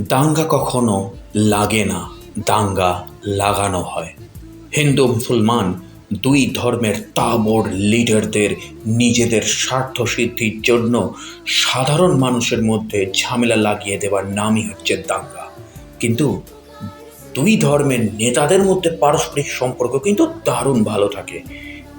দাঙ্গা কখনো লাগে না, দাঙ্গা লাগানো হয়। হিন্দু, মুসলমান দুই ধর্মের তাবড় লিডারদের, নিজেদের স্বার্থ সিদ্ধির জন্য সাধারণ মানুষের মধ্যে ঝামেলা লাগিয়ে দেওয়ার নামই হচ্ছে দাঙ্গা। কিন্তু দুই ধর্মের নেতাদের মধ্যে পারস্পরিক সম্পর্ক কিন্তু দারুণ ভালো থাকে।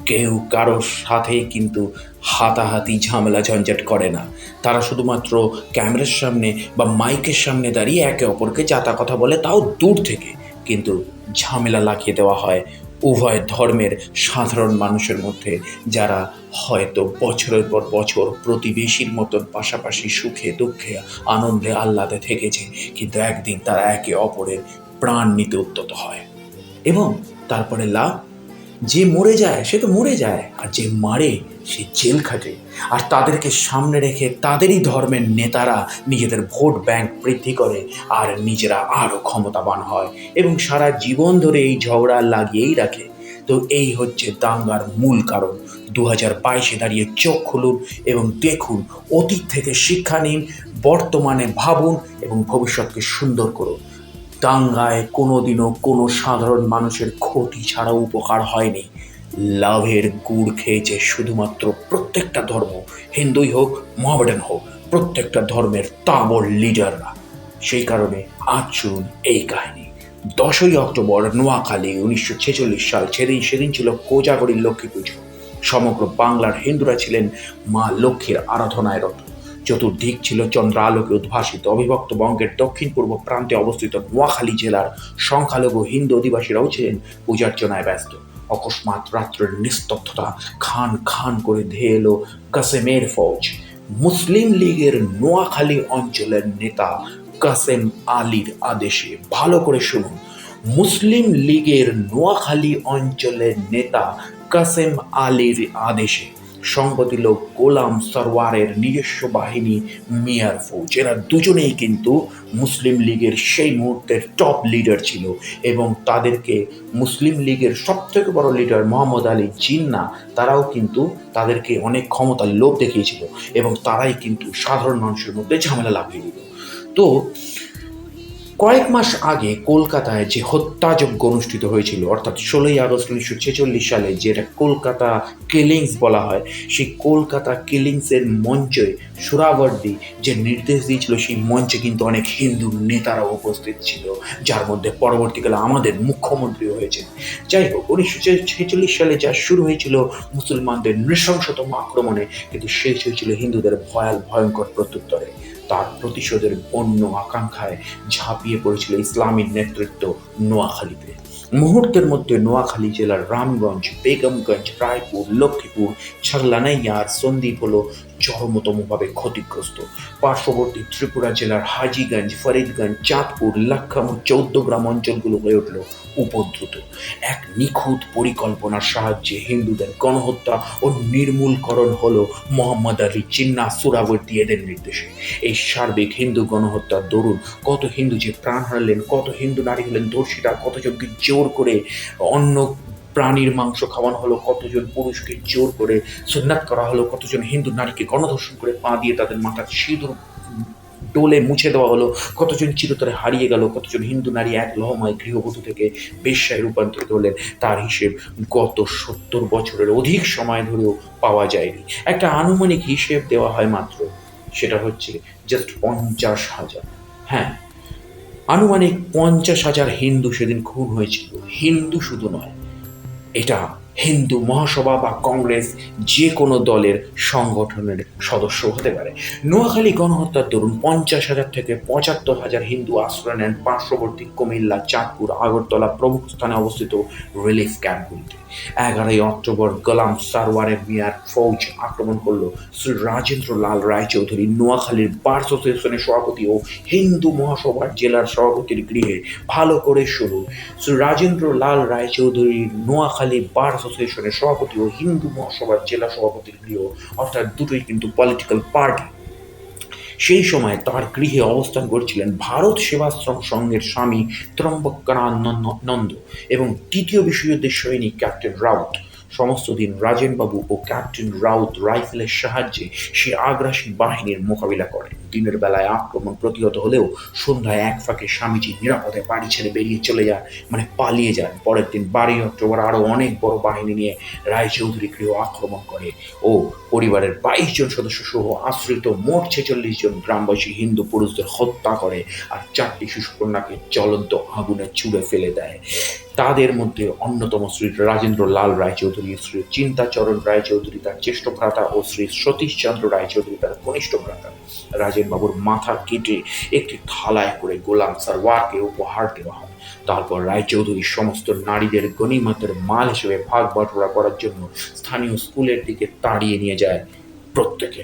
কেউ কারোর সাথে কিন্তু হাতাহাতি ঝামেলা ঝঞ্ঝাট করে না। তারা শুধুমাত্র ক্যামেরার সামনে বা মাইকের সামনে দাঁড়িয়ে একে অপরকে যাতা কথা বলে তাও দূর থেকে। কিন্তু ঝামেলা লাগিয়ে দেওয়া হয় উভয় ধর্মের সাধারণ মানুষের মধ্যে, যারা হয়তো বছরের পর বছর প্রতিবেশীর মতন পাশাপাশি সুখে, দুঃখে, আনন্দে আহ্লাদে থেকেছে, কিন্তু একদিন তারা একে অপরের প্রাণ নিতে উদ্যত হয়। এবং তারপরে লাভ যে মরে যায়, সে তো মরে যায়। আর যে মারে, সে জেল খাটে। আর তাদেরকে সামনে রেখে তাদেরই ধর্মের নেতারা নিজেদের ভোট ব্যাংক বৃদ্ধি করে আর নিজেরা আরও ক্ষমতাবান হয় এবং সারা জীবন ধরে এই ঝগড়া লাগিয়েই রাখে। তো এই হচ্ছে দাঙ্গার মূল কারণ। দু হাজার বাইশে দাঁড়িয়ে চোখ খুলুন এবং দেখুন, অতীত থেকে শিক্ষা নিন, বর্তমানে ভাবুন এবং ভবিষ্যৎকে সুন্দর করুন। দাঙ্গায় কোনোদিনও কোনো সাধারণ মানুষের ক্ষতি ছাড়া উপকার হয়নি। লাভের গুড় খেয়েছে শুধুমাত্র প্রত্যেকটা ধর্ম, হিন্দুই হোক মহামেডান হোক, প্রত্যেকটা ধর্মের তাবড় লিডাররা। সেই কারণে আজ শুনুন এই কাহিনী। দশই অক্টোবর, নোয়াখালী, উনিশশো ছেচল্লিশ সাল, সেদিন সেদিন ছিল কোজাগরীর লক্ষ্মী পুজো। সমগ্র বাংলার হিন্দুরা ছিলেন মা লক্ষ্মীর আরাধনায় রত। চতুর্দিক ছিল চন্দ্র আলোকে উদ্ভাসিত। অবিভক্ত বঙ্গের দক্ষিণ পূর্ব প্রান্তে অবস্থিত নোয়াখালী জেলার সংখ্যালঘু হিন্দু অধিবাসীরাও ছিলেন পূজার্চনায় ব্যস্ত। অকস্মাৎ রাত্রের নিস্তব্ধতা খান খান করে ধেয়ে এলো কাসেমের ফৌজ। মুসলিম লীগের নোয়াখালী অঞ্চলের নেতা কাসেম আলীর আদেশে ভালো করে শুনুন। মুসলিম লীগের নোয়াখালী অঞ্চলের নেতা কাসেম আলীর আদেশে সঙ্গ দিল গোলাম সরওয়ারের নিজস্ব বাহিনী মিয়ার ফৌজ। এরা দুজনেই কিন্তু মুসলিম লীগের সেই মুহূর্তের টপ লিডার ছিল এবং তাদেরকে মুসলিম লীগের সবথেকে বড় লিডার মোহাম্মদ আলী জিন্না, তারাও কিন্তু তাদেরকে অনেক ক্ষমতার লোভ দেখিয়েছিল এবং তারাই কিন্তু সাধারণ মানুষের মধ্যে ঝামেলা লাগিয়ে দিল। তো কয়েক মাস আগে কলকাতায় যে হত্যাযজ্ঞ অনুষ্ঠিত হয়েছিল, অর্থাৎ ষোলোই আগস্ট উনিশশো ছেচল্লিশ সালে যেটা কলকাতা কিলিংস বলা হয়, সেই কলকাতা কিলিংসের মঞ্চে সুরাবর্দি যে নির্দেশ দিয়েছিল, সেই মঞ্চে কিন্তু অনেক হিন্দু নেতারা উপস্থিত ছিল, যার মধ্যে পরবর্তীকালে আমাদের মুখ্যমন্ত্রী হয়েছেন। যাই হোক, উনিশশো ছেচল্লিশ সালে যা শুরু হয়েছিল মুসলমানদের নৃশংসতম আক্রমণে, কিন্তু শেষ হয়েছিল হিন্দুদের ভয়াল, ভয়ঙ্কর প্রত্যুত্তরে। তার প্রতিশোধের অন্য আকাঙ্ক্ষায় ঝাঁপিয়ে পড়েছিল ইসলামের নেতৃত্ব নোয়াখালীতে। মুহূর্তের মধ্যে নোয়াখালী জেলার রামগঞ্জ, বেগমগঞ্জ, রায়পুর, লক্ষ্মীপুর ছরলানাইয়ার সন্দীপ হলো চরমতমভাবে ক্ষতিগ্রস্ত। পার্শ্ববর্তী ত্রিপুরা জেলার হাজিগঞ্জ, ফরিদগঞ্জ, চাঁদপুর লাক্ষাম চৌদ্দগ্রাম অঞ্চলগুলো হয়ে উঠল উপদ্রুত। এক নিখুঁত পরিকল্পনার সাহায্যে হিন্দুদের গণহত্যা ও নির্মূলকরণ হলো মোহাম্মদ আলী চিন্না সুরাবর্তী এদের নির্দেশে। এই সার্বিক হিন্দু গণহত্যার দরুন কত হিন্দু যে প্রাণ হারালেন, কত হিন্দু নারী হলেন ধর্ষিতা কতজনকে জোর করে অন্য প্রাণীর মাংস খাওয়ানো হলো, কতজন পুরুষকে জোর করে সুন্নাত করা হলো, কতজন হিন্দু নারীকে গণধর্ষণ করে পা দিয়ে তাদের মাথার সিঁদুর ডোলে মুছে দেওয়া হলো, কতজন চিরতরে হারিয়ে গেল, কতজন হিন্দু নারী এক লহময় গৃহবধূ থেকে বেশ্যায় রূপান্তরিত হলেন, তার হিসেব গত সত্তর বছরের অধিক সময় ধরেও পাওয়া যায়নি। একটা আনুমানিক হিসেব দেওয়া হয় মাত্র, সেটা হচ্ছে জাস্ট পঞ্চাশ হাজার। হ্যাঁ আনুমানিক পঞ্চাশ হাজার হিন্দু সেদিন খুন হয়েছিল। হিন্দু শুধু নয় এটা হিন্দু মহাসভা বা কংগ্রেস যে কোনো দলের সংগঠনের সদস্য হতে পারে। নোয়াখালী গণহত্যার দরুন পঞ্চাশ হাজার থেকে পঁচাত্তর হাজার হিন্দু আশ্রয় নেন পার্শ্ববর্তী কুমিল্লা, চাঁদপুর, আগরতলা প্রমুখ স্থানে অবস্থিত রিলিফ ক্যাম্পগুলিতে। এগারোই অক্টোবর গোলাম সারওয়ারের মিয়ার ফৌজ আক্রমণ করল শ্রী রাজেন্দ্র লাল রায়চৌধুরী নোয়াখালীর বার অ্যাসোসিয়েশনের সভাপতি ও হিন্দু মহাসভার জেলার সভাপতির গৃহে। ভালো করে শুরু শ্রী রাজেন্দ্র লাল রায়চৌধুরীর নোয়াখালী বার অ্যাসোসিয়েশনের সভাপতি ও হিন্দু মহাসভার জেলা সভাপতির গৃহ, অর্থাৎ দুটোই কিন্তু পলিটিক্যাল পার্টি সেই সময় তার গৃহে অবস্থান করছিলেন ভারত সেবাশ্রম সংঘের স্বামী ত্রম্বকানন্দ নন্দ এবং তৃতীয় বিশ্বযুদ্ধের সৈনিক ক্যাপ্টেন রাউত। সমস্ত দিন রাজেনবাবু ও ক্যাপ্টেন রাউত রাইফেলের সাহায্যে সে আগ্রাসী বাহিনীর মোকাবিলা করে। দিনের বেলায় আক্রমণ প্রতিহত হলেও সন্ধ্যায় এক ফাঁকে স্বামীজি নিরাপদে বাড়ি ছেড়ে বেরিয়ে চলে যান মানে পালিয়ে যান। পরের দিন বারোই অক্টোবর আরও অনেক বড় বাহিনী নিয়ে রায়চৌধুরী গৃহ আক্রমণ করে ও পরিবারের বাইশ জন সদস্য সহ আশ্রিত মোট ছেচল্লিশ জন গ্রামবাসী হিন্দু পুরুষদের হত্যা করে আর চারটি শিশুকন্যাকে জ্বলন্ত আগুনে ছুঁড়ে ফেলে দেয়। তাদের মধ্যে অন্যতম শ্রী রাজেন্দ্র লাল রায়চৌধুরী, শ্রী চিন্তাচরণ রায়চৌধুরী, তার জ্যেষ্ঠ ভ্রাতা ও শ্রী সতীশচন্দ্র রায়চৌধুরী, তার কনিষ্ঠ ভ্রাতা রাজেন বাবুর মাথা কেটে একটি থালায় করে গোলাম সারওয়ারকে উপহার দেওয়া হয়। তারপর রায়চৌধুরী সমস্ত নারীদের গণিমতের মাল হিসেবে ভাগ বাটোয়ারা করার জন্য স্থানীয় স্কুলের দিকে তাড়িয়ে নিয়ে যায় প্রত্যেকে।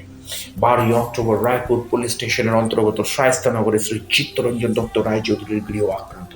বারোই অক্টোবর রায়পুর পুলিশ স্টেশনের অন্তর্গত শায়স্তানগরে শ্রী চিত্তরঞ্জন দত্ত রায়চৌধুরীর গৃহ আক্রান্ত।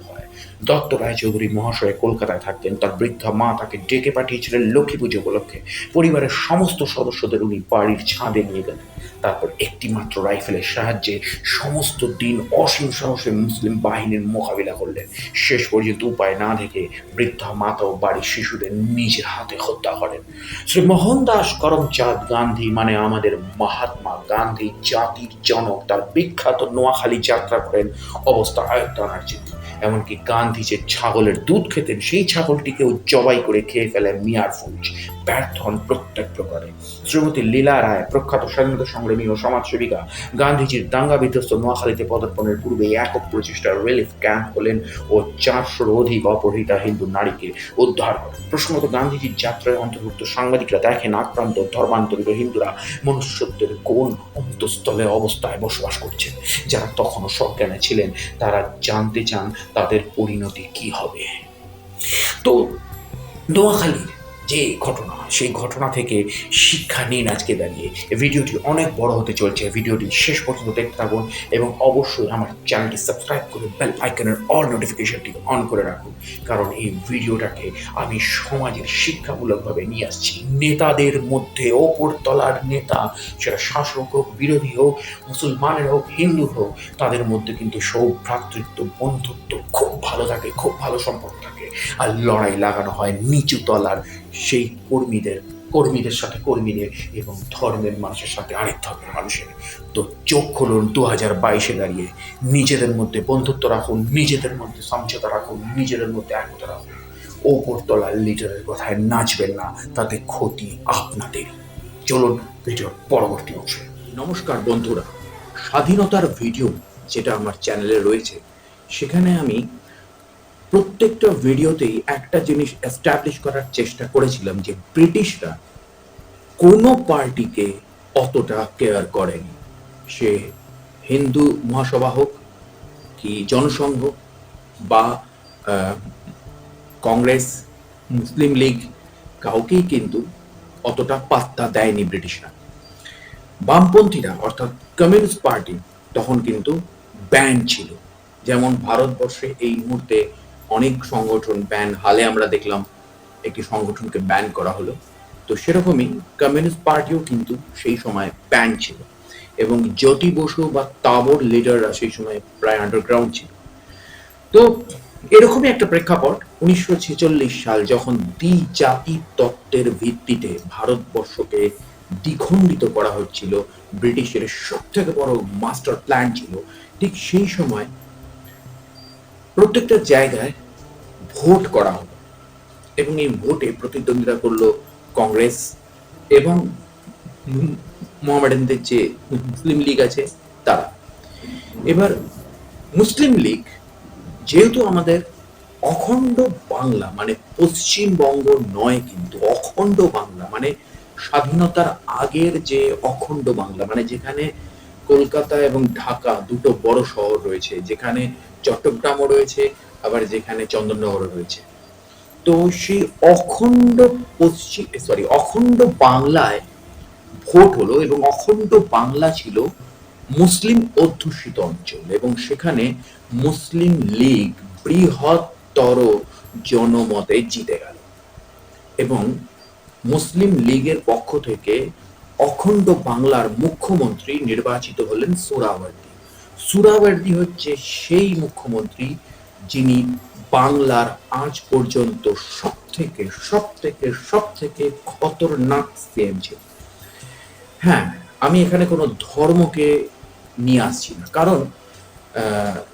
দত্ত রায়চৌধুরী মহাশয় কলকাতায় থাকতেন। তার বৃদ্ধা মা তাকে ডেকে পাঠিয়েছিলেন লক্ষ্মী পুজো উপলক্ষে। পরিবারের সমস্ত সদস্যদের উনি বাড়ির ছাঁদে নিয়ে গেলেন। তারপর একটি মাত্র রাইফেলের সাহায্যে সমস্ত দিন অসীম সাহসে মুসলিম বাহিনীর মোকাবিলা করলেন। শেষ পর্যন্ত উপায় না দেখে বৃদ্ধা মাতা ও বাড়ির শিশুদের নিজের হাতে হত্যা করেন। শ্রী মোহনদাস করমচাঁদ গান্ধী মানে আমাদের মহাত্মা গান্ধী জাতির জনক। তার বিখ্যাত নোয়াখালী যাত্রা করেন অবস্থা আয়ত্ত আনার জন্য এমনকি গান্ধী যে ছাগলের দুধ খেতেন সেই ছাগলটিকেও জবাই করে খেয়ে ফেলেন মিয়ার ফৌজ ব্যর্থ হন প্রত্যেক প্রকারে শ্রীমতী লীলা রায়, প্রখ্যাত স্বাধীনতা সংগ্রামী ও সমাজসেবিকা গান্ধীজির দাঙ্গা বিধ্বস্ত নোয়াখালীতে পদার্পণের পূর্বে একক প্রচেষ্টার রিলিফ ক্যাম্প হলেন ও চারশোর অধিক অপহৃতা হিন্দু নারীকে উদ্ধার করেন। প্রসঙ্গত গান্ধীজির যাত্রায় অন্তর্ভুক্ত সাংবাদিকরা দেখেন আক্রান্ত, ধর্মান্তরিত হিন্দুরা মনুষ্যত্বের কোন অন্তঃস্থলে অবস্থায় বসবাস করছেন। যারা তখনও সজ্ঞানে ছিলেন, তারা জানতে চান তাদের পরিণতি কি হবে। তো নোয়াখালীর যে ঘটনা, সেই ঘটনা থেকে শিক্ষা নিন আজকে দাঁড়িয়ে। ভিডিওটি অনেক বড় হতে চলছে। ভিডিওটি শেষ পর্যন্ত দেখতে থাকুন এবং অবশ্যই আমার চ্যানেলটি সাবস্ক্রাইব করে বেল আইকনের অল নোটিফিকেশনটি অন করে রাখুন। কারণ এই ভিডিওটাকে আমি সমাজের শিক্ষামূলকভাবে নিয়ে আসছি। নেতাদের মধ্যে, ওপর তলার নেতা, সেটা শাসক হোক, বিরোধী হোক, মুসলমানের হোক হিন্দু হোক, তাদের মধ্যে কিন্তু সৌভ্রাতৃত্ব, বন্ধুত্ব খুব ভালো থাকে, খুব ভালো সম্পর্ক থাকে। আর লড়াই লাগানো হয় নিচু তলার সেই কর্মীদের কর্মীদের সাথে কর্মীদের এবং ধর্মের মানুষের সাথে আরেক ধর্মের মানুষের। তো চোখ খুলুন দু হাজার বাইশে দাঁড়িয়ে। নিজেদের মধ্যে বন্ধুত্ব রাখুন, নিজেদের মধ্যে সমঝোতা রাখুন, নিজেদের মধ্যে একতা রাখুন। ওপর তলার লিডারের কথায় নাচবেন না, তাতে ক্ষতি আপনাদের। চলুন ভিডিওর পরবর্তী অংশে। নমস্কার বন্ধুরা, স্বাধীনতার ভিডিও যেটা আমার চ্যানেলে রয়েছে, সেখানে আমি প্রত্যেকটা ভিডিওতেই একটা জিনিস এস্টাবলিশ করার চেষ্টা করেছিলাম যে ব্রিটিশরা কোনো পার্টিকে অতটা কেয়ার করেনি। সে হিন্দু মহাসভা হোক কি জনসংঘ বা কংগ্রেস, মুসলিম লীগ, কাউকেই কিন্তু অতটা পাত্তা দেয়নি ব্রিটিশরা। বামপন্থীরা অর্থাৎ কমিউনিস্ট পার্টি তখন কিন্তু ব্যান ছিল। যেমন ভারতবর্ষে এই মুহূর্তে অনেক সংগঠন ব্যান হালে আমরা দেখলাম একটি সংগঠনকে ব্যান করা হলো। তো সেরকমই কমিউনিস্ট পার্টিও কিন্তু সেই সময় ব্যান ছিল এবং জ্যোতি বসু বা তাবর লিডাররা সেই সময় প্রায় আন্ডারগ্রাউন্ড ছিল। তো এরকমই একটা প্রেক্ষাপট উনিশশো ছেচল্লিশ সাল যখন দ্বিজাতি তত্ত্বের ভিত্তিতে ভারতবর্ষকে দ্বিখণ্ডিত করা হচ্ছিল, ব্রিটিশের সব থেকে বড় মাস্টার প্ল্যান ছিল, ঠিক সেই সময় প্রত্যেকটা জায়গায় ভোট করা হলো এবং এই ভোটে প্রতিদ্বন্দ্বিতা করল কংগ্রেস এবং মোহামেডানদের যে মুসলিম লীগ আছে, তারা। এবার মুসলিম লীগ যেহেতু আমাদের অখণ্ড বাংলা মানে পশ্চিমবঙ্গ নয় কিন্তু অখণ্ড বাংলা মানে স্বাধীনতার আগের যে অখণ্ড বাংলা মানে যেখানে কলকাতা এবং ঢাকা দুটো বড় শহর রয়েছে, যেখানে চট্টগ্রামও রয়েছে আবার যেখানে চন্দননগরও রয়েছে। তো সেই অখণ্ড পশ্চিম সরি অখণ্ড বাংলায় ভোট হলো এবং অখণ্ড বাংলা ছিল মুসলিম অধ্যুষিত অঞ্চল এবং সেখানে মুসলিম লীগ বৃহত্তর জনমতে জিতে গেল। এবং মুসলিম লীগের পক্ষ থেকে অখণ্ড বাংলার মুখ্যমন্ত্রী নির্বাচিত হলেন সুরাওয়ার্দী। সুরাওয়ার্দী হচ্ছে সেই মুখ্যমন্ত্রী যিনি বাংলার আজ পর্যন্ত সব থেকে সব থেকে সব থেকে খতরনাক সিএম হ্যাঁ আমি এখানে কোনো ধর্মকে নিয়ে আসছি না। কারণ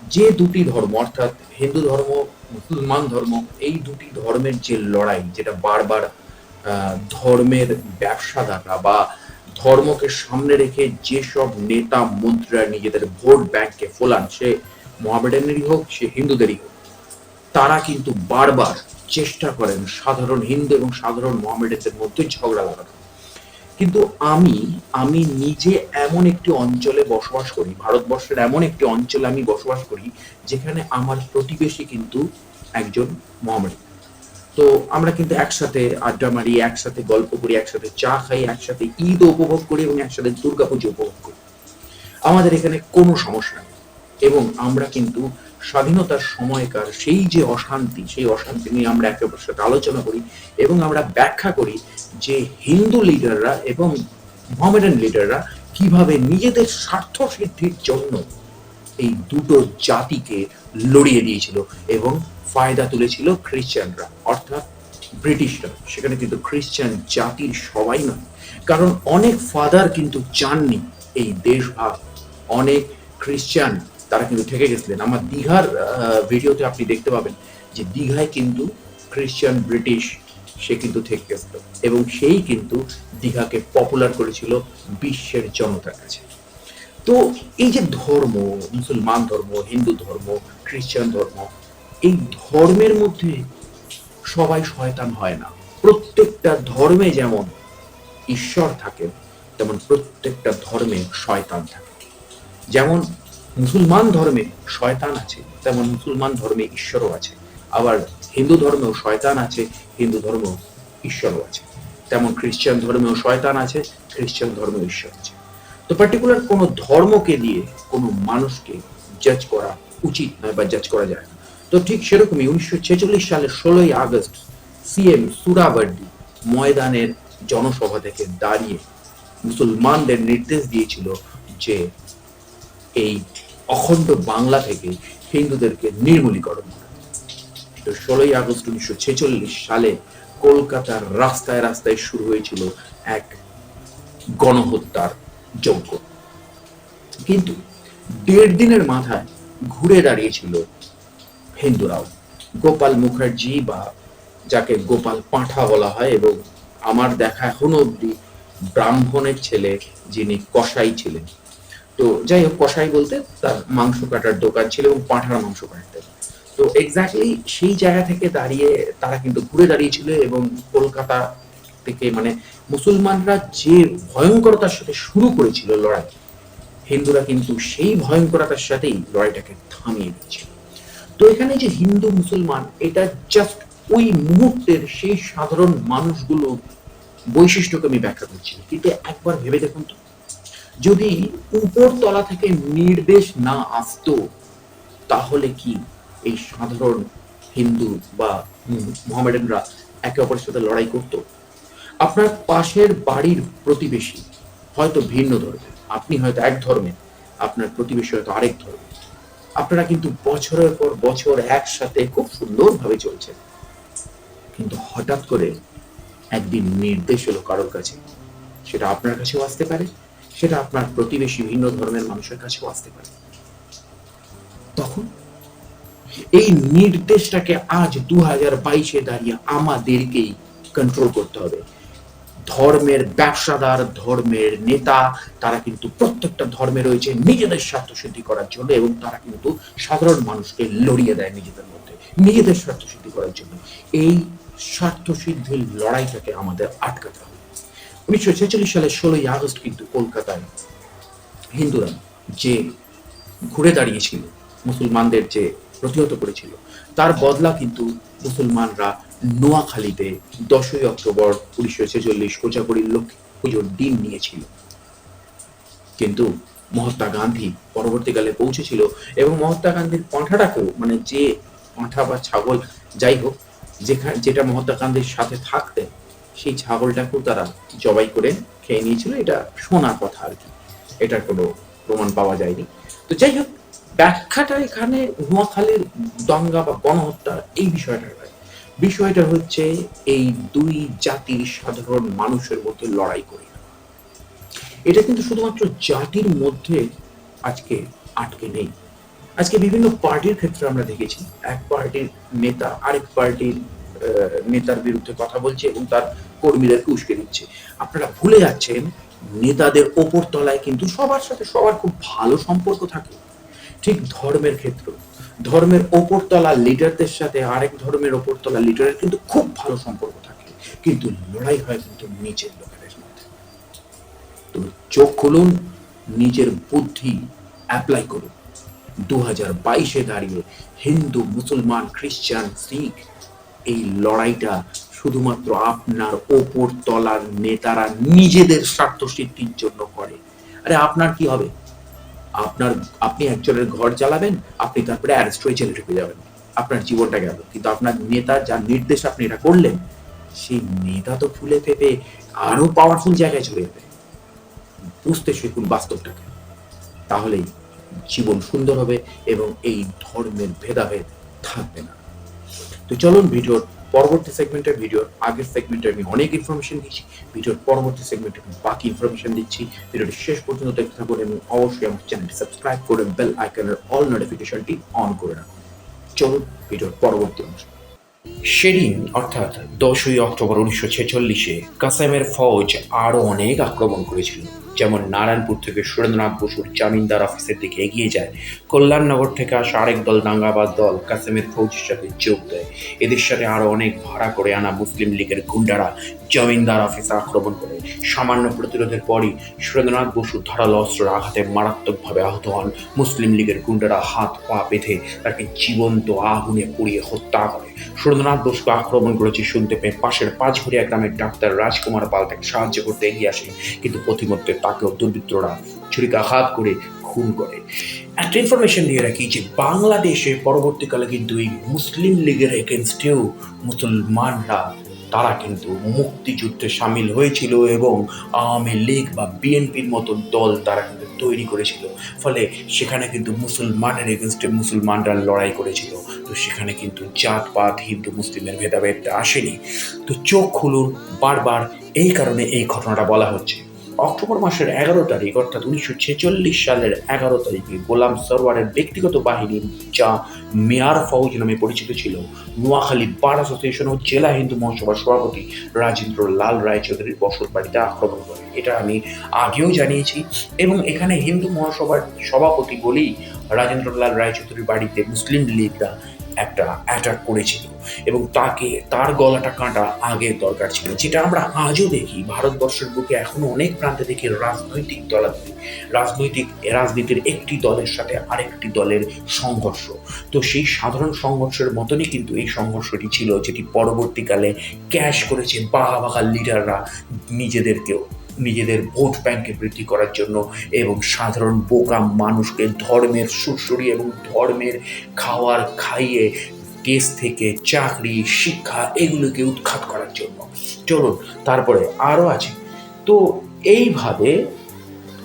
যে দুটি ধর্ম, অর্থাৎ হিন্দু ধর্ম, মুসলমান ধর্ম, এই দুটি ধর্মের যে লড়াই, যেটা বারবার ধর্মের ব্যবসাদাররা বা ধর্মকে সামনে রেখে যেসব নেতা, মন্ত্রীরা নিজেদের ভোট ব্যাংকে ফোলান, সে মহামেডানেরই হোক, সে হিন্দুদেরই হোক, তারা কিন্তু বারবার চেষ্টা করেন সাধারণ হিন্দু এবং সাধারণ মোহামেডানদের মধ্যে ঝগড়া লাগানো কিন্তু আমি আমি নিজে এমন একটি অঞ্চলে বসবাস করি, ভারতবর্ষের এমন একটি অঞ্চলে আমি বসবাস করি, যেখানে আমার প্রতিবেশী কিন্তু একজন মোহামেডান। তো আমরা কিন্তু একসাথে আড্ডা মারি, একসাথে গল্প করি, একসাথে চা খাই, একসাথে ঈদ উপভোগ করি এবং একসাথে দুর্গাপুজো উপভোগ করি। আমাদের এখানে কোনো সমস্যা নেই। এবং আমরা কিন্তু স্বাধীনতার সময়কার সেই যে অশান্তি, সেই অশান্তি নিয়ে আমরা একে অপরের সাথে আলোচনা করি এবং আমরা ব্যাখ্যা করি যে হিন্দু লিডাররা এবং মোহামেডান লিডাররা কীভাবে নিজেদের স্বার্থ সিদ্ধির জন্য এই দুটো জাতিকে লড়িয়ে দিয়েছিল এবং ফায়দা তুলেছিল খ্রিস্টানরা, অর্থাৎ ব্রিটিশরা। সেখানে কিন্তু খ্রিস্টান জাতির সবাই নয়, কারণ অনেক ফাদার কিন্তু চাননি এই দেশভাগ। অনেক খ্রিস্টান তারা কিন্তু থেকে গেছিলেন। আমার দীঘার ভিডিওতে আপনি দেখতে পাবেন যে দীঘায় কিন্তু খ্রিস্টান ব্রিটিশ সে কিন্তু থেকে গেছিল এবং সেই কিন্তু দীঘাকে পপুলার করেছিল বিশ্বের জনতার কাছে। তো এই যে ধর্ম, মুসলমান ধর্ম, হিন্দু ধর্ম খ্রিস্টান ধর্ম, এই ধর্মের মধ্যে সবাই শয়তান হয় না। প্রত্যেকটা ধর্মে যেমন ঈশ্বর থাকে তেমন প্রত্যেকটা ধর্মে শয়তান থাকে। যেমন মুসলমান ধর্মে শয়তান আছে, তেমন মুসলমান ধর্মে ঈশ্বরও আছে। আবার হিন্দু ধর্মেও শয়তান আছে, হিন্দু ধর্মেও ঈশ্বরও আছে। তেমন খ্রিস্টান ধর্মেও শয়তান আছে, খ্রিস্টান ধর্মেও ঈশ্বর আছে। তো পার্টিকুলার কোনো ধর্মকে দিয়ে কোনো মানুষকে জাজ করা উচিত নয় বা জাজ করা যায় না। তো ঠিক সেরকমই উনিশশো ছেচল্লিশ সালের ষোলোই আগস্ট সিএম সুরাবর্দি ময়দানের জনসভা থেকে দাঁড়িয়ে মুসলমানদের নির্দেশ দিয়েছিল যে এই অখণ্ড বাংলা থেকে হিন্দুদেরকে নির্মূলীকরণ তো ষোলোই আগস্ট উনিশশো ছেচল্লিশ সালে কলকাতার রাস্তায় রাস্তায় শুরু হয়েছিল এক গণহত্যার যজ্ঞ। কিন্তু দেড় দিনের মাথায় ঘুরে দাঁড়িয়েছিল হিন্দুরাও। গোপাল মুখার্জি বা যাকে গোপাল পাঁঠা বলা হয় এবং আমার দেখা এখনও অব্দি ব্রাহ্মণের ছেলে যিনি কসাই ছিলেন তো যাই হোক, কসাই বলতে তার মাংস কাটার দোকান ছিল এবং পাঁঠার মাংস কাটতেন। তো এক্স্যাক্টলি সেই জায়গা থেকে দাঁড়িয়ে তারা কিন্তু ঘুরে দাঁড়িয়েছিল এবং কলকাতা থেকে মানে মুসলমানরা যে ভয়ঙ্করতার সাথে শুরু করেছিল লড়াই, হিন্দুরা কিন্তু সেই ভয়ঙ্করতার সাথেই লড়াইটাকে থামিয়ে দিচ্ছিল তো এখানে যে হিন্দু মুসলমান, এটা জাস্ট ওই মুহূর্তের সেই সাধারণ মানুষগুলো বৈশিষ্ট্যকে আমি ব্যাখ্যা করছি। কিন্তু একবার ভেবে দেখুন তো যদি উপর তলা থেকে নির্দেশ না আসতো, তাহলে কি এই সাধারণ হিন্দু বা মোহামেডানরা একে অপরের সাথে লড়াই করত? আপনার পাশের বাড়ির প্রতিবেশী হয়তো ভিন্ন ধর্মের, আপনি হয়তো এক ধর্মের, আপনার প্রতিবেশী হয়তো আরেক ধর্মের। আপনারা কিন্তু বছরের পর বছর একসাথে খুব সুন্দরভাবে চলছেন। কিন্তু হঠাৎ করে একদিন নির্দেশ হলো কারোর কাছে, সেটা আপনার কাছেও আসতে পারে। সেটা আপনার প্রতিবেশী ভিন্ন ধর্মের মানুষের কাছেও আসতে পারে। তখন এই নির্দেশটাকে আজ দু হাজার বাইশে দাঁড়িয়ে আমাদেরকেই কন্ট্রোল করতে হবে। ধর্মের ব্যবসাদার, ধর্মের নেতা, তারা কিন্তু প্রত্যেকটা ধর্মে রয়েছে নিজেদের স্বার্থ সিদ্ধি করার জন্য এবং তারা কিন্তু সাধারণ মানুষকে লড়িয়ে দেয় নিজেদের মধ্যে, নিজেদের স্বার্থ সিদ্ধি করার জন্য। এই স্বার্থ সিদ্ধির লড়াইটাকে আমাদের আটকাতে হবে। উনিশশো ছেচল্লিশ সালের ষোলোই আগস্ট কিন্তু কলকাতায় হিন্দুরা যে ঘুরে দাঁড়িয়েছিল, মুসলমানদের যে প্রতিহত করেছিল, তার বদলা কিন্তু মুসলমানরা নোয়াখালীতে দশই অক্টোবর উনিশশো ছেচল্লিশ কোচাপুরীর লক্ষ্মী পুজোর দিন নিয়েছিল। কিন্তু মহাত্মা গান্ধী পরবর্তীকালে পৌঁছেছিল এবং মহাত্মা গান্ধীর পাঁঠাটাকেও মানে যে পাঁঠা বা ছাগল, যাই হোক, যেখানে যেটা মহাত্মা গান্ধীর সাথে থাকতেন সেই ছাগলটাকেও তারা জবাই করে খেয়ে নিয়েছিল। এটা শোনার কথা আর কি। এটার কোনো প্রমাণ পাওয়া যায়নি। তো যাই হোক, ব্যাখ্যাটা এখানে নোয়াখালীর দাঙ্গা বা গণহত্যা এই বিষয়টা বিষয়টা হচ্ছে এই দুই জাতির সাধারণ মানুষের মধ্যে লড়াই করে। এটা কিন্তু শুধুমাত্র জাতির মধ্যে আজকে আটকে নেই। আজকে বিভিন্ন পার্টির ক্ষেত্রে আমরা দেখেছি। এক পার্টির নেতা আরেক পার্টির নেতার বিরুদ্ধে কথা বলছে এবং তার কর্মীদেরকে উস্কে দিচ্ছে আপনারা ভুলে যাচ্ছেন, নেতাদের ওপর তলায় কিন্তু সবার সাথে সবার খুব ভালো সম্পর্ক থাকে। ঠিক ধর্মের ক্ষেত্র। ধর্মের ওপরতলা লিডারদের সাথে আরেক ধর্মের ওপরতলা লিডারের কিন্তু খুব ভালো সম্পর্ক থাকে। কিন্তু লড়াই হয় কিন্তু নিচের লোকেদের মধ্যে। তো চোখ খুলুন, নিজের বুদ্ধি অ্যাপ্লাই করুন। দু হাজার বাইশে দাঁড়িয়ে হিন্দু, মুসলমান, খ্রিস্টান, শিখ এই লড়াইটা শুধুমাত্র আপনার ওপর তলার নেতারা নিজেদের স্বার্থ সিদ্ধির জন্য করে। আরে আপনার কি হবে? আপনার, আপনি একজনের ঘর চালাবেন আপনি তারপরে অ্যারেস্ট হয়ে ঢুকে যাবেন। আপনার জীবনটা গেল। কিন্তু আপনার নেতা যার নির্দেশ আপনি এটা করলেন, সেই নেতা তো ফুলে ফেপে আরও পাওয়ারফুল জায়গায় চলে যাবে বুঝতে শিখুন বাস্তবটাকে। তাহলেই জীবন সুন্দর হবে এবং এই ধর্মের ভেদাভেদ থাকবে না। তো চলুন ভিডিওর পরবর্তী সেগমেন্টের ভিডিওর আগের সেগমেন্টে আমি অনেক ইনফরমেশন দিচ্ছি ভিডিওর পরবর্তী সেগমেন্টে আমি বাকি ইনফরমেশন দিচ্ছি। ভিডিওটি শেষ পর্যন্ত দেখতে থাকুন এবং অবশ্যই আমার চ্যানেলটি সাবস্ক্রাইব করে বেল আইকনের অল নোটিফিকেশনটি অন করে রাখুন। চলুন ভিডিওর পরবর্তী অংশ। সেদিন, অর্থাৎ দশই অক্টোবর উনিশশো ছেচল্লিশে কাসেমের ফৌজ আরও অনেক আক্রমণ করেছিল। যেমন নারায়ণপুর থেকে সুরেন্দ্রনাথ বসুর জামিনদার অফিসের দিকে এগিয়ে যায়, কল্যাণনগর থেকে আসা আরেক দল দাঙ্গাবাদ দল কাসেমের ফৌজের সাথে যোগ দেয়। এদের সাথে আরও অনেক ভাড়া করে আনা মুসলিম লীগের গুন্ডারা জমিনদার অফিসে আক্রমণ করে। সামান্য প্রতিরোধের পরই সুরেন্দ্রনাথ বসু ধারালো অস্ত্রের আঘাতে মারাত্মকভাবে আহত হন। মুসলিম লীগের গুন্ডারা হাত পা বেঁধে তাকে জীবন্ত আগুনে পুড়িয়ে হত্যা করে। সুরেন্দ্রনাথ বসুকে আক্রমণ করেছে শুনতে পেয়ে পাশের পাঁচঘরিয়া গ্রামের ডাক্তার রাজকুমার পাল তাকে সাহায্য করতে এগিয়ে আসে, কিন্তু পথিমধ্যে তাকেও দুর্বৃত্তরা ছুরিকাঘাত করে খুন করে। একটা ইনফরমেশন নিয়ে রাখি যে বাংলাদেশে পরবর্তীকালে কিন্তু এই মুসলিম লীগের এগেনস্টেও মুসলমানরা তারা কিন্তু মুক্তিযুদ্ধে সামিল হয়েছিল এবং আওয়ামী লীগ বা বিএনপির মতো দল তারা কিন্তু তৈরি করেছিল। ফলে সেখানে কিন্তু মুসলমানের এগেনস্টে মুসলমানরা লড়াই করেছিল। তো সেখানে কিন্তু জাতপাত, হিন্দু, মুসলিমের ভেদাভেদটা আসেনি। তো চোখ খুলুন, বারবার এই কারণে এই ঘটনাটা বলা হচ্ছে। অক্টোবর মাসের এগারো তারিখ, অর্থাৎ উনিশশো ছেচল্লিশ সালের এগারো তারিখে গোলাম সরওয়ারের ব্যক্তিগত বাহিনী যা মেয়ার ফৌজ নামে পরিচিত ছিল, নোয়াখালী বার অ্যাসোসিয়েশন ও জেলা হিন্দু মহাসভার সভাপতি রাজেন্দ্র লাল রায়চৌধুরীর বসত বাড়িতে আক্রমণ করে। এটা আমি আগেও জানিয়েছি এবং এখানে হিন্দু মহাসভার সভাপতি বলেই রাজেন্দ্র লাল রায়চৌধুরীর বাড়িতে মুসলিম লীগরা একটা অ্যাটাক করেছিল এবং তাকে, তার গলাটা কাটা আগে দরকার ছিল, যেটা আমরা আজও দেখি ভারতবর্ষের বুকে এখনও অনেক প্রান্তে দেখি রাজনৈতিক দলাদলি রাজনৈতিক রাজনীতির একটি দলের সাথে আরেকটি দলের সংঘর্ষ। তো সেই সাধারণ সংঘর্ষের মতনই কিন্তু এই সংঘর্ষটি ছিল, যেটি পরবর্তীকালে ক্যাশ করেছে বাঘা বাঘা লিডাররা নিজেদেরকেও। নিজেদের ভোট ব্যাংকে বৃদ্ধি করার জন্য এবং সাধারণ বোকা মানুষকে ধর্মের সুরসুরি এবং ধর্মের খাওয়ার খাইয়ে দেশ থেকে চাকরি, শিক্ষা এগুলোকে উৎখাত করার জন্য। চলুন, তারপরে আরও আছে। তো এইভাবে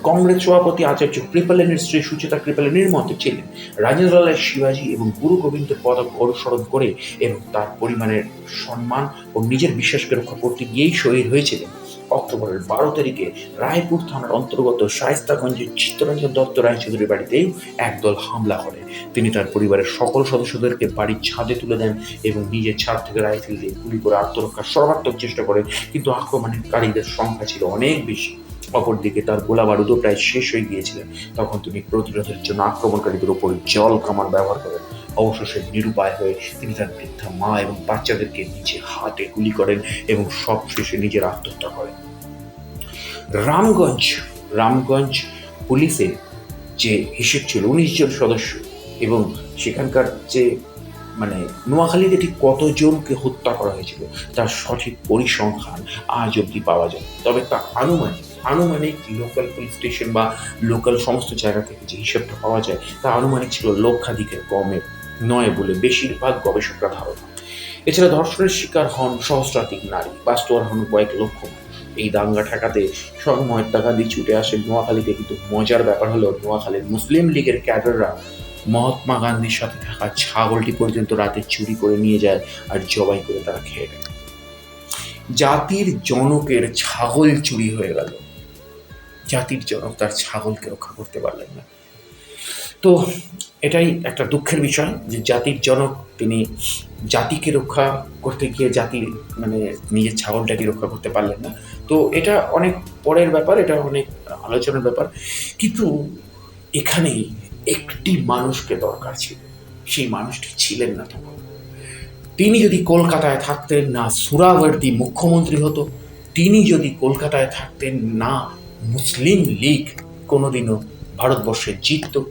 কংগ্রেস সভাপতি আচার্য কৃপালেনের স্ত্রী সুচেতা কৃপালেনের মতে ছিলেন। রাজেন্দ্রলাল শিবাজী এবং গুরু গোবিন্দের পদক অনুসরণ করে এবং তার পরিমাণের সম্মান ও নিজের বিশ্বাসকে রক্ষা করতে গিয়েই শহীদ হয়েছিলেন। অক্টোবরের বারো তারিখে রায়পুর থানার অন্তর্গত শায়স্তাগঞ্জের চিত্তরঞ্জন দত্ত রায়চৌধুরীর বাড়িতেও একদল হামলা করে। তিনি তার পরিবারের সকল সদস্যদেরকে বাড়ির ছাদে তুলে দেন এবং নিজের ছাদ থেকে রাইফেল দিয়ে গুলি করে আত্মরক্ষার সর্বাত্মক চেষ্টা করেন কিন্তু আক্রমণকারীদের সংখ্যা ছিল অনেক বেশি। অপরদিকে তার গোলা বারুদও প্রায় শেষ হয়ে গিয়েছিলেন তখন তিনি প্রতিরোধের জন্য আক্রমণকারীদের উপর জল কামান ব্যবহার করেন। অবশেষে নিরুপায় হয়ে তিনি তার বৃদ্ধা মা এবং বাচ্চাদেরকে নিচে হাতে গুলি করেন এবং সব শেষে নিজের আত্মহত্যা করেন। রামগঞ্জ রামগঞ্জ পুলিশের যে হিসেব ছিল, উনিশ জন সদস্য এবং সেখানকার যে মানে নোয়াখালীতে ঠিক কতজনকে হত্যা করা হয়েছিল, তার সঠিক পরিসংখ্যান আজ অবধি পাওয়া যায় তবে তা আনুমানিক আনুমানিক লোকাল পুলিশ স্টেশন বা লোকাল সমস্ত জায়গা থেকে যে হিসেবটা পাওয়া যায়, তা আনুমানিক ছিল লক্ষাধিকের কমে নয় বলে বেশিরভাগ গবেষকরা ধারণা। এছাড়া ধর্ষণের শিকার হন সহস্রাধিক নারী বাস্তব হন কয়েক লক্ষ এই দাঙ্গা ঠেকাতে সব মহাত্মা গান্ধী ছুটে আসেন নোয়াখালীতে, কিন্তু মজার ব্যাপার হলো নোয়াখালীর মুসলিম লীগের ক্যাডাররা মহাত্মা গান্ধীর সাথে থাকা ছাগলটি পর্যন্ত রাতে চুরি করে নিয়ে যায় আর জবাই করে তারা খেয়ে নেয়। জাতির জনকের ছাগল চুরি হয়ে গেল। জাতির জনক তার ছাগলকে রক্ষা করতে পারলেন না। তো এটাই একটা দুঃখের বিষয় যে জাতির জনক তিনি জাতিকে রক্ষা করতে গিয়ে জাতির মানে নিজের ছাগলটাকে রক্ষা করতে পারলেন না। তো এটা অনেক পরের ব্যাপার, এটা অনেক আলোচনার ব্যাপার। কিন্তু এখানেই একটি মানুষকে দরকার ছিল, সেই মানুষটি ছিলেন না তখন। তিনি যদি কলকাতায় থাকতেন না, সুরাবর্তী মুখ্যমন্ত্রী হতো, তিনি যদি কলকাতায় থাকতেন না, মুসলিম লীগ কোনোদিনও ভারতবর্ষে জিততো।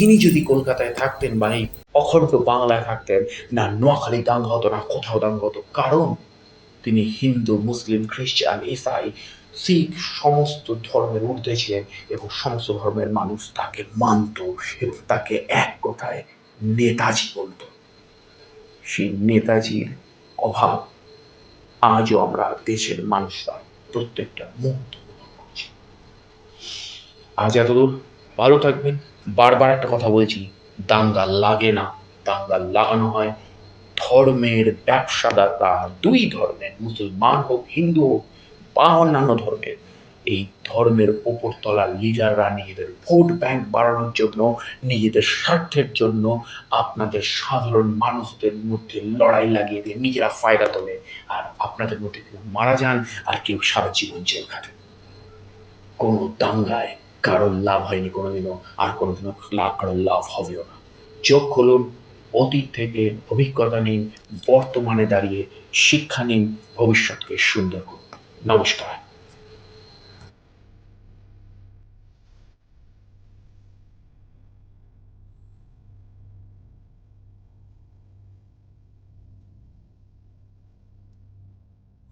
তিনি যদি কলকাতায় থাকতেন বা এই অখণ্ড বাংলায় থাকতেন, না নোয়াখালী দাঙ্গা হতো, না কোথাও দাঙ্গা হতো, কারণ তিনি হিন্দু, মুসলিম, খ্রিস্টান, ইসাই, শিখ, সমস্ত ধর্মের ঊর্ধ্বে ছিলেন এবং সমস্ত ধর্মের মানুষ তাকে মানত এবং তাকে এক কথায় নেতাজি বলতো। সেই নেতাজির অভাব আজও আমরা দেশের মানুষরা প্রত্যেকটা মুহূর্ত আজ এতদূর। ভালো থাকবেন। বারবার একটা কথা বলছি, দাঙ্গা লাগে না, দাঙ্গা লাগানো হয়। ধর্মের ব্যবসাদাতা দুই ধর্মের, মুসলমান হোক, হিন্দু হোক বা অন্যান্য ধর্মের। এই ধর্মের ওপরতলার লিডাররা নিজেদের ভোট ব্যাংক বাড়ানোর জন্য, নিজেদের স্বার্থের জন্য আপনাদের সাধারণ মানুষদের মধ্যে লড়াই লাগিয়ে দিয়ে নিজেরা ফায়দা তোলে। আর আপনাদের মধ্যে কেউ মারা যান, আর কেউ সারা জীবন জেল খাটেন কোনো দাঙ্গায় কারোর লাভ হয়নি কোনোদিনও, আর কোনোদিনও কারোর লাভ হবেও না। চোখ খুলুন, অতীত থেকে অভিজ্ঞতা নিন, বর্তমানে দাঁড়িয়ে শিক্ষা নিন, ভবিষ্যৎকে সুন্দর করুন। নমস্কার।